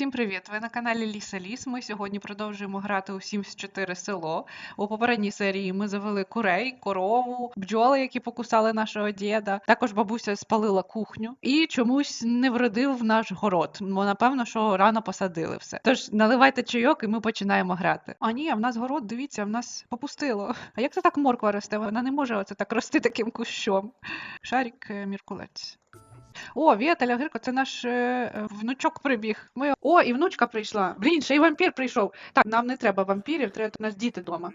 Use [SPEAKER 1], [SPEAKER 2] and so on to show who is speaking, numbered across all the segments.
[SPEAKER 1] Всім привіт! Ви на каналі Ліса Ліс. Ми сьогодні продовжуємо грати у Sims 4 село. У попередній серії ми завели курей, корову, бджоли, які покусали нашого діда. Також бабуся спалила кухню і чомусь не вродив наш город. Бо напевно, що рано посадили все. Тож наливайте чайок, і ми починаємо грати. А ні, а в нас город, дивіться, в нас попустило. А як це так морква росте? Вона не може оце так рости таким кущом. Шарік е, міркулець. О, Вєталя Гирко, це наш е, внучок прибіг. Ми... О, і внучка прийшла. Блін, ще й вампір прийшов. Так, нам не треба вампірів, треба у нас діти вдома.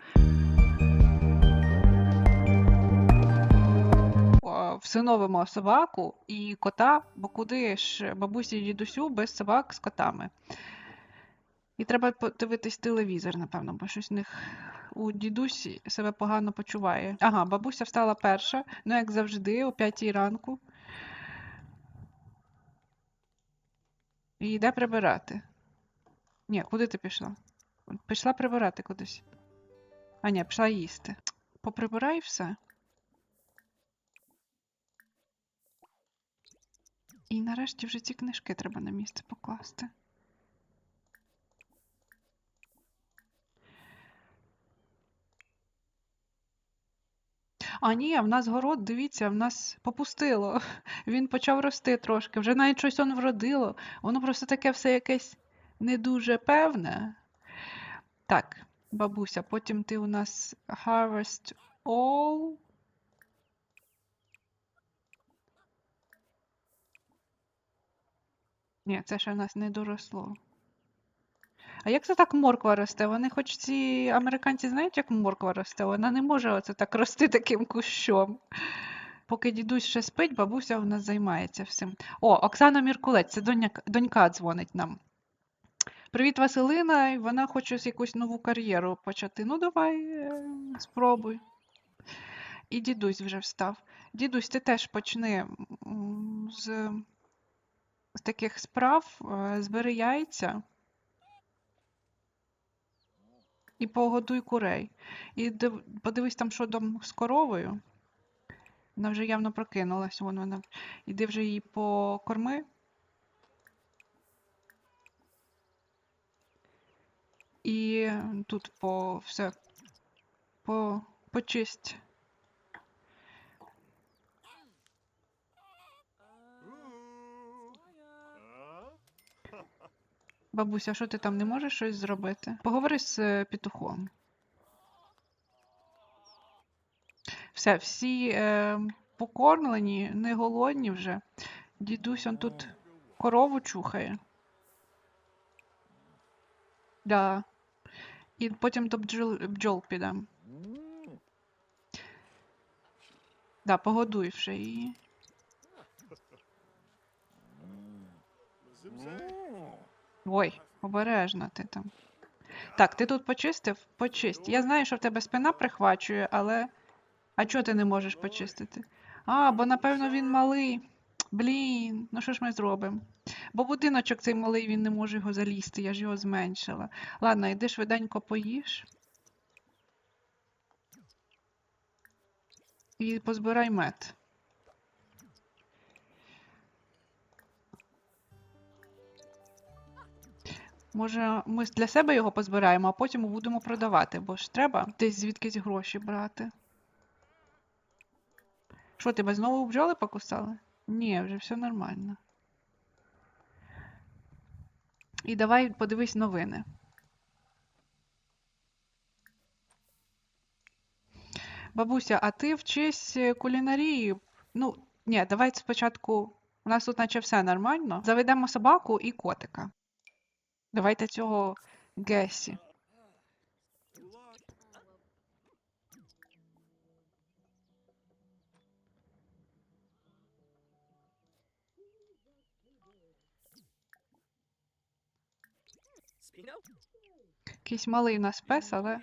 [SPEAKER 1] Всиновимо собаку і кота, бо куди ж бабусі і дідусю без собак з котами. І треба подивитись телевізор, напевно, бо щось в них у дідусі себе погано почуває. Ага, бабуся встала перша, ну як завжди, о п'ятій ранку. І йде прибирати. Ні, куди ти пішла? Пішла прибирати кудись. А ні, пішла їсти. Поприбирай все. І нарешті вже ці книжки треба на місце покласти. А ні, в нас город, дивіться, в нас попустило. Він почав рости трошки. Вже навіть щось он вродило. Воно просто таке все якесь не дуже певне. Так, бабуся, потім ти у нас harvest all. Ні, це ще в нас не доросло. А як це так морква росте? Вони хоч ці американці знають, як морква росте? Вона не може оце так рости таким кущом. Поки дідусь ще спить, бабуся у нас займається всім. О, Оксана Міркулець, це доня, донька дзвонить нам. Привіт, Василина, вона хоче якусь нову кар'єру почати. Ну, давай, е, спробуй. І дідусь вже встав. Дідусь, ти теж почни з, з таких справ, е, збери яйця. І погодуй курей. І подивись там, що там з коровою. Вона вже явно прокинулась. Вон вона. Іди вже її покорми. І тут по все по, почисть. Бабуся, що ти там не можеш щось зробити? Поговори з е, петухом. Все, всі е, покормлені, не голодні вже. Дідусь он тут корову чухає. Да. І потім до бджол, бджол підем. Да, погодуй вже її. Ой, обережно ти там. Так, ти тут почистив? Почисть. Я знаю, що в тебе спина прихвачує, але. А чого ти не можеш почистити? А, бо напевно він малий. Блін, ну що ж ми зробимо? Бо будиночок цей малий, він не може його залізти, я ж його зменшила. Ладно, йди швиденько поїж. І позбирай мед. Може, ми для себе його позбираємо, а потім будемо продавати, бо ж треба десь звідкись гроші брати. Що, тебе знову бджоли покусали? Ні, вже все нормально. І давай подивись новини. Бабуся, а ти вчись е, кулінарії? Ну, ні, давай спочатку. У нас тут наче все нормально. Заведемо собаку і котика. Давайте цього Гесі. Якийсь малий у нас пес, але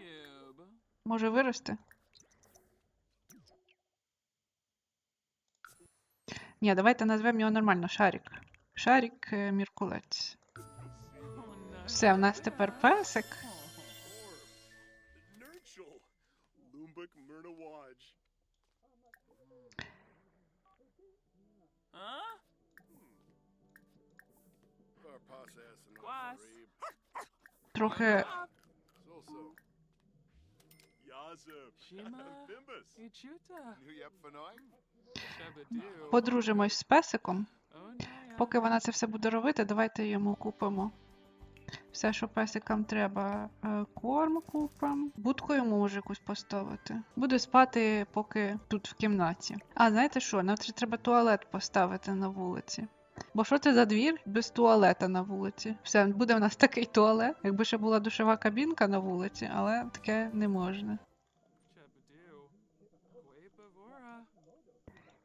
[SPEAKER 1] може вирости. Ні, давайте назвемо його нормально Шарік. Шарік е, Міркулець. Все, в нас тепер песик. Трохи подружимось з песиком. Поки вона це все буде робити, давайте йому купимо все, що песикам треба. Е, Корм купимо. Будку йому може якусь поставити. Буде спати поки тут в кімнаті. А знаєте що? Нам тр- треба туалет поставити на вулиці. Бо що це за двір без туалета на вулиці? Все, буде в нас такий туалет. Якби ще була душова кабінка на вулиці, але таке не можна.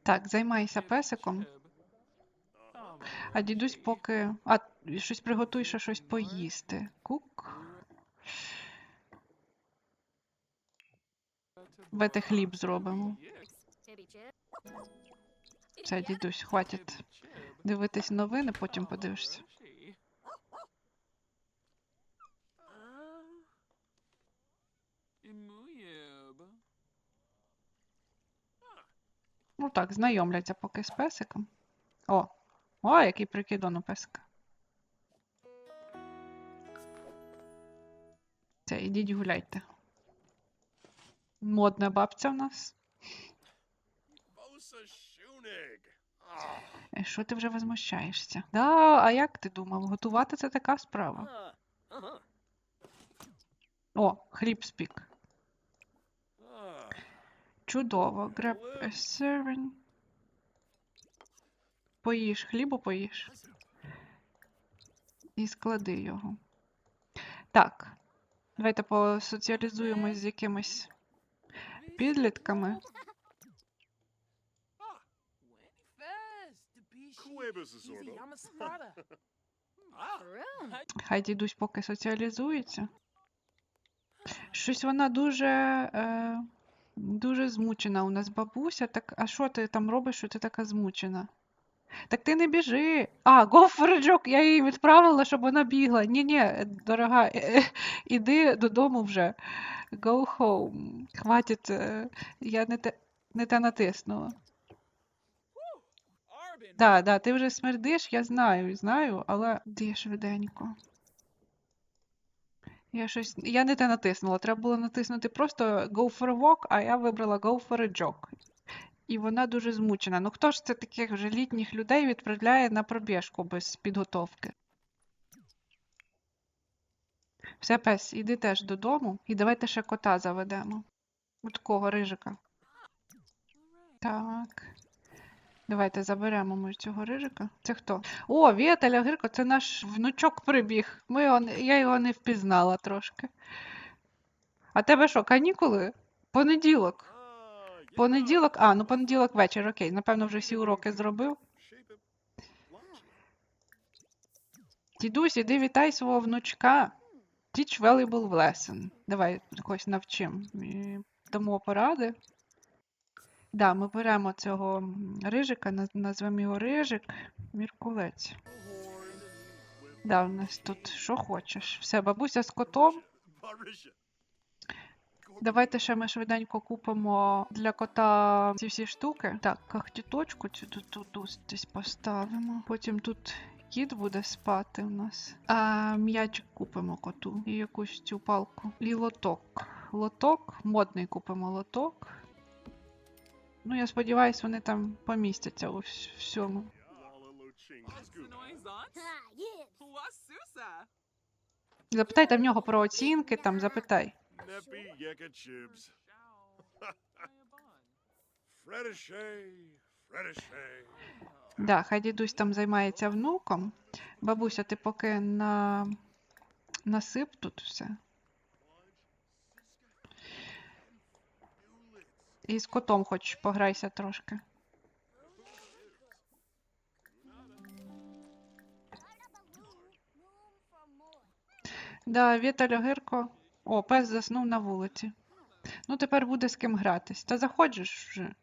[SPEAKER 1] Так, займайся песиком. А дідусь поки. А, щось приготуй ще щось поїсти. Кук. Давайте хліб зробимо. Все, дідусь, хватить дивитись новини, потім подивишся. Ну так, знайомляться поки з песиком. О! О, який прикидон у песика. Це, ідіть гуляйте. Модна бабця в нас. Е, Що ти вже возмущаєшся? Да, а як ти думав? Готувати це така справа. О, хліб спік. Чудово. Grab a serving. Поїж, хлібу поїж. І склади його. Так. Давайте посоціалізуємось з якимись підлітками. Хай дідусь поки соціалізується. Щось вона дуже, е, дуже змучена у нас бабуся. Так, а що ти там робиш, що ти така змучена? Так ти не біжи. А, go for a jog. Я її відправила, щоб вона бігла. Ні, ні, дорога, е, е, іди додому вже. Go home. Хватить, е, я не те, не те натиснула. Да, да, ти вже смердиш, я знаю, знаю, але де швиденько. Я щось. Я не те натиснула. Треба було натиснути просто Go for a walk, а я вибрала Go for a jog. І вона дуже змучена. Ну хто ж це таких вже літніх людей відправляє на пробіжку без підготовки? Все, пес, іди теж додому. І давайте ще кота заведемо. У такого рижика. Так. Давайте заберемо ми цього рижика. Це хто? О, Віталя Гирко, це наш внучок прибіг. Ми його, я його не впізнала трошки. А тебе що, канікули? Понеділок. Понеділок, а, ну понеділок вечір, окей. Напевно, вже всі уроки зробив. Дідусь, іди вітай свого внучка. Teach valuable lesson. Давай якось навчим. І Дамо поради. Да, ми беремо цього рижика, назвемо його рижик, міркулець. Да, у нас тут що хочеш. Все, бабуся з котом. Давайте ще ми швиденько купимо для кота ці всі штуки. Так, кахтіточку цю тут, тут, тут десь поставимо. Потім тут кіт буде спати у нас. А м'ячик купимо коту. І якусь цю палку. І лоток. Лоток, модний купимо лоток. Ну, я сподіваюся, вони там помістяться у всьому. Запитайте в нього про оцінки, там запитай.
[SPEAKER 2] Neppy Yeka Chibs. Fredishay. Fredishay.
[SPEAKER 1] Да, хай дідусь там займається внуком. Бабуся, ти поки на... насип тут все. І з котом хоч пограйся трошки. Да, Віталя Гирко. О, пес заснув на вулиці. Ну, тепер буде з ким гратись. Та заходиш вже.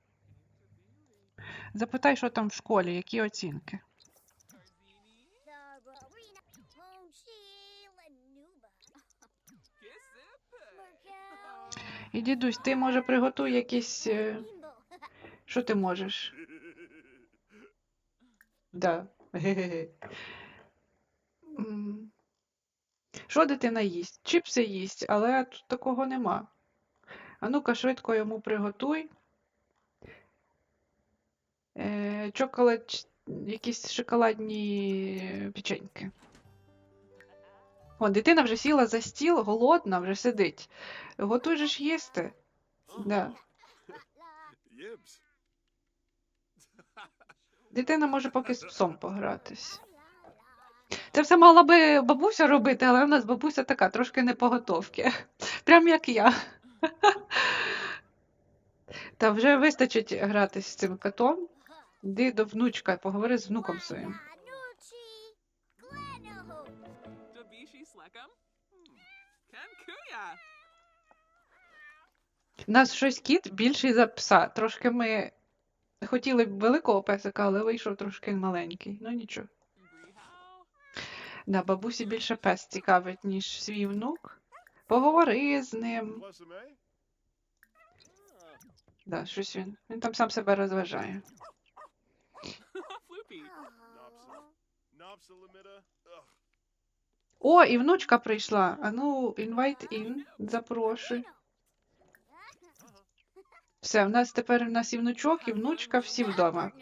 [SPEAKER 1] Запитай, що там в школі, які оцінки. І дідусь, ти може приготуй якісь. е, Що ти можеш? Да. Що дитина їсть? Чіпси їсть, але тут такого нема. А ну-ка, швидко йому приготуй. Е, чоколад, якісь шоколадні печеньки. О, дитина вже сіла за стіл, голодна, вже сидить. Готуй же ж їсти. Да. Дитина може поки з псом погратись. Це все мала би бабуся робити, але в нас бабуся така, трошки не поготовки. Прям як я. Та вже вистачить гратись з цим котом. Йди до внучка, поговори з внуком своїм. У нас щось кіт більший за пса. Трошки ми хотіли б великого песика, але вийшов трошки маленький. Ну нічого. Да, бабусі більше пес цікавить, ніж свій внук. Поговори з ним. Да, щось він. Він там сам себе розважає. О, і внучка прийшла. А ну, invite in, запрошуй. Все, в нас тепер в нас і внучок, і внучка, всі вдома.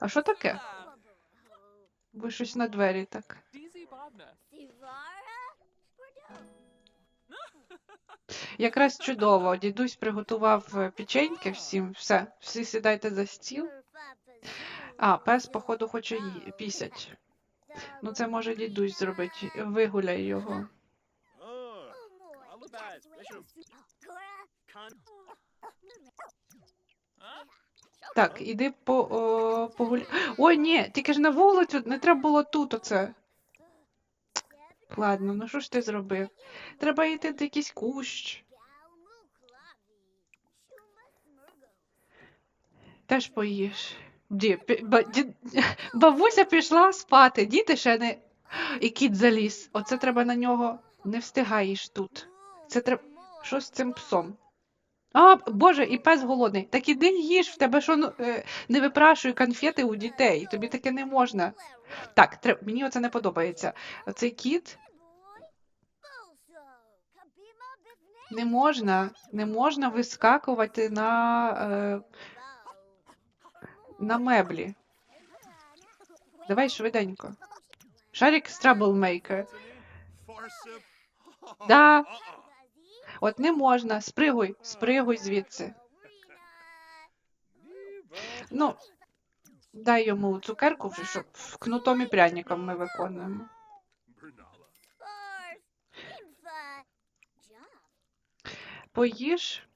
[SPEAKER 1] А що таке? Ви щось на двері так. Якраз чудово. Дідусь приготував е, печеньки всім. Все, всі сідайте за стіл. А, пес, походу, хоче ї... пісять. Ну, це може дідусь зробить. Вигуляй його. Так, іди по, о, погуляй. Ой, ні, тільки ж на вулицю, не треба було тут оце. Ладно, ну що ж ти зробив? Треба йти в якийсь кущ. Теж поїж. Ді, ба- ді- бабуся пішла спати, діти ще не. І кіт заліз. Оце треба на нього. Не встигаєш тут. Це треба. Що з цим псом? А, Боже, і пес голодний. Так іди їж, в тебе що ну, е, не випрашуй конфети у дітей. Тобі таке не можна. Так, треб... мені оце не подобається. Оцей кіт не можна, не можна вискакувати на, е, на меблі. Давай швиденько. Шарик.
[SPEAKER 2] Farsip.
[SPEAKER 1] Да. От не можна. Спригуй, спригуй звідси. Ну, дай йому цукерку щоб кнутом і пряником ми виконуємо. Поїж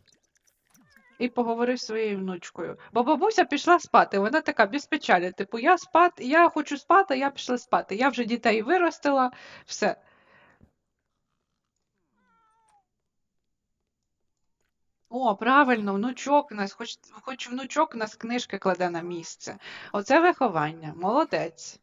[SPEAKER 1] і поговори з своєю внучкою. Бо бабуся пішла спати, вона така без печалі. Типу, я спати, я хочу спати, я пішла спати. Я вже дітей виростила, все. О, правильно, внучок у нас, хоч, хоч внучок у нас книжки кладе на місце. Оце виховання. Молодець.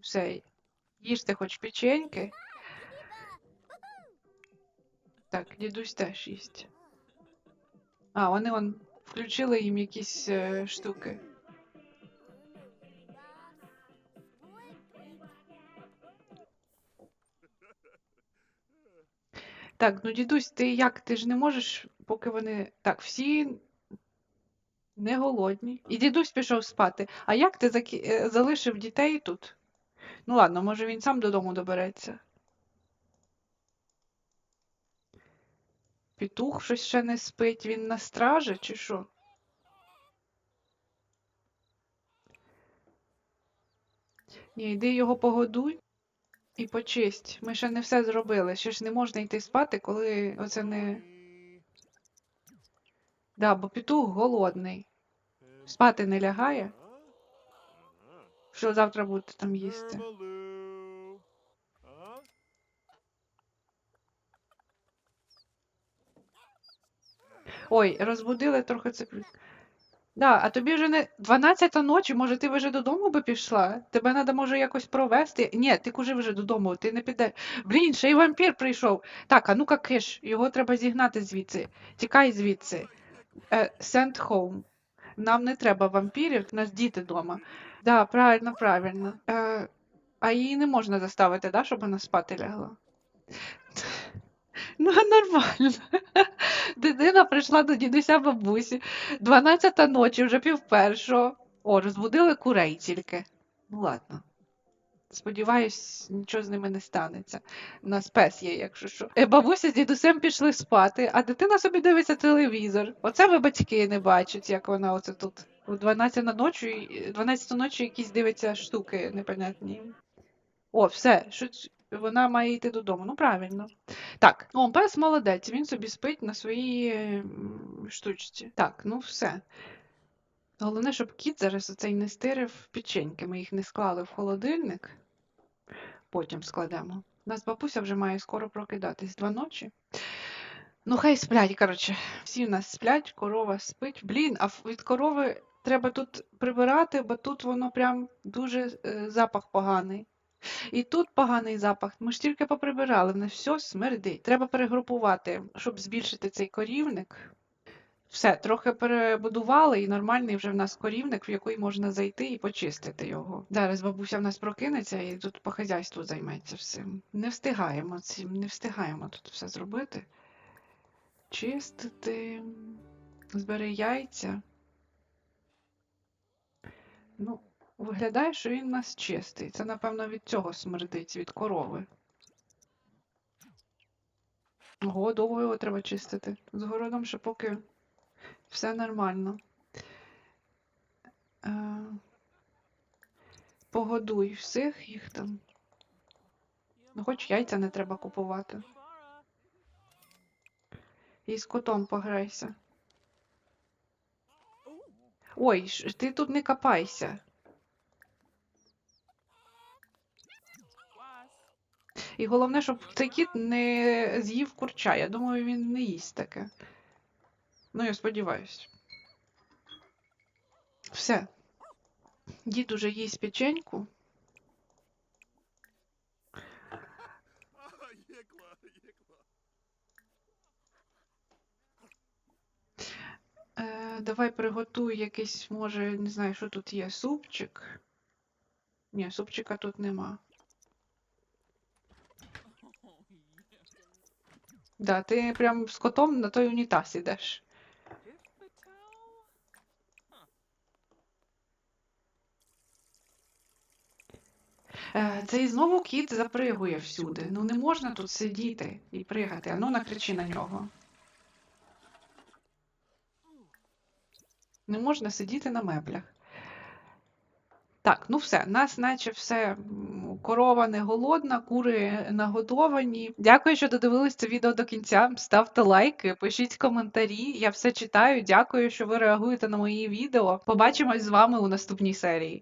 [SPEAKER 1] Все, їжте хоч печеньки. Так, дідусь теж їсть. А, вони он включили їм якісь е, штуки. Так, ну дідусь, ти як? Ти ж не можеш, поки вони. Так, всі не голодні. І дідусь пішов спати. А як ти закі... е, залишив дітей тут? Ну ладно, може він сам додому добереться. Петух щось ще не спить, він на стражі чи що? Ні, йди його погодуй і почисть. Ми ще не все зробили. Ще ж не можна йти спати, коли оце не. Да, бо петух голодний. Спати не лягає. Що завтра будете там їсти? Ой, розбудили трохи це. Да, а тобі вже не 12 ночі, може ти вже додому би пішла? Тебе треба, може, якось провести. Ні, ти кужи вже додому, ти не підеш. Блін, ще й вампір прийшов. Так, а ну-ка киш, його треба зігнати звідси. Тікай звідси. Е, send home. Нам не треба вампірів, у нас діти вдома. Да, правильно, правильно. Е, а її не можна заставити, да, щоб вона спати лягла? Ну, нормально. Дитина прийшла до дідуся бабусі. 12 ночі, вже пів першого. О, розбудили курей тільки. Ну ладно. Сподіваюсь, нічого з ними не станеться. У нас пес є, якщо що. Е, Бабуся з дідусем пішли спати, а дитина собі дивиться телевізор. Оце ви батьки не бачать, як вона оце тут. У 12 на ночі, 12 ночі якісь дивиться штуки непонятні. О, все, що вона має йти додому. Ну, правильно. Так, о, пес молодець, він собі спить на своїй штучці. Так, ну все. Головне, щоб кіт зараз оцей не стирив печеньки. Ми їх не склали в холодильник. Потім складемо. У нас бабуся вже має скоро прокидатись два ночі. Ну, хай сплять, коротше. Всі в нас сплять, корова спить. Блін, а від корови треба тут прибирати, бо тут воно прям дуже е, запах поганий. І тут поганий запах. Ми ж тільки поприбирали, в нас все смердить. Треба перегрупувати, щоб збільшити цей корівник. Все, трохи перебудували, і нормальний вже в нас корівник, в який можна зайти і почистити його. Зараз бабуся в нас прокинеться і тут по хазяйству займеться всім. Не встигаємо цим, не встигаємо тут все зробити. Чистити, збери яйця. Ну, виглядає, що він у нас чистий. Це, напевно, від цього смердить, від корови. Ого, довго його треба чистити. З городом ще поки все нормально. Е, Погодуй всіх їх там. Ну, хоч яйця не треба купувати. І з котом пограйся. Ой, ти тут не копайся. І головне, щоб цей кіт не з'їв курча. Я думаю, він не їсть таке. Ну, я сподіваюся. Все. Дід уже їсть печеньку. Е, давай приготуй якийсь, може, не знаю, що тут є, супчик. Ні, супчика тут нема. Да, ти прям з котом на той унітаз ідеш. Е, Цей знову кіт запригує всюди. Ну не можна тут сидіти і пригати. А ну накричи на нього. Не можна сидіти на меблях. Так, ну все, нас наче все корова не голодна, кури нагодовані. Дякую, що додивились це відео до кінця. Ставте лайки, пишіть коментарі. Я все читаю. Дякую, що ви реагуєте на мої відео. Побачимось з вами у наступній серії.